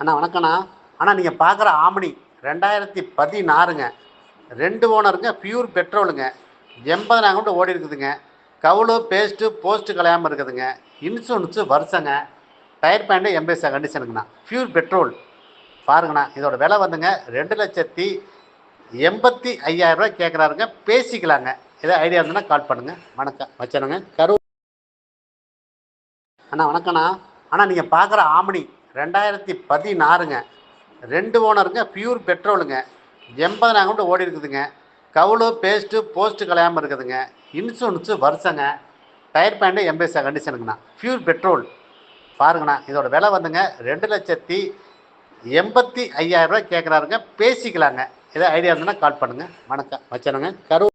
அண்ணா வணக்கண்ணா அண்ணா நீங்கள் பார்க்குற ஆமணி ரெண்டாயிரத்தி பதினாறுங்க. ரெண்டு ஓனருங்க பியூர் பெட்ரோலுங்க எண்பதனாயிரம் கூட ஓடி இருக்குதுங்க. கவுளு பேஸ்ட்டு போஸ்ட்டு கலையாமல் இருக்குதுங்க. இன்சூரன்ஸு வருஷங்க. டயர் பேண்டு எண்பது கண்டிஷனுங்கண்ணா பியூர் பெட்ரோல் பாருங்கண்ணா இதோட விலை வந்துங்க ரெண்டு லட்சத்தி எண்பத்தி ஐயாயிரம் கேட்குறாருங்க பேசிக்கலாங்க. ஏதாவது ஐடியா இருந்ததுன்னா கால் பண்ணுங்கள் வணக்கம். வச்சனுங்க கரு அண்ணா வணக்கண்ணா அண்ணா நீங்கள் பார்க்குற ஆமணி ரெண்டாயிரத்தி பதினாறுங்க. ரெண்டு ஓனருங்க பியூர் பெட்ரோலுங்க எண்பதனாயிரம் கூட ஓடி இருக்குதுங்க. கவுளு பேஸ்ட்டு போஸ்ட்டு கலையாமல் இருக்குதுங்க. இன்சூரன்ஸு வருஷங்க. டயர் பேண்டு எண்பது கண்டிஷனுங்கண்ணா பியூர் பெட்ரோல் பாருங்கண்ணா இதோட விலை வந்துங்க ரெண்டு லட்சத்தி எண்பத்தி ஐயாயிரம் ரூபாய் கேட்குறாருங்க பேசிக்கலாங்க. ஏதாவது ஐடியா இருந்ததுன்னா கால் பண்ணுங்கள் வணக்கம். வச்சனுங்க கரு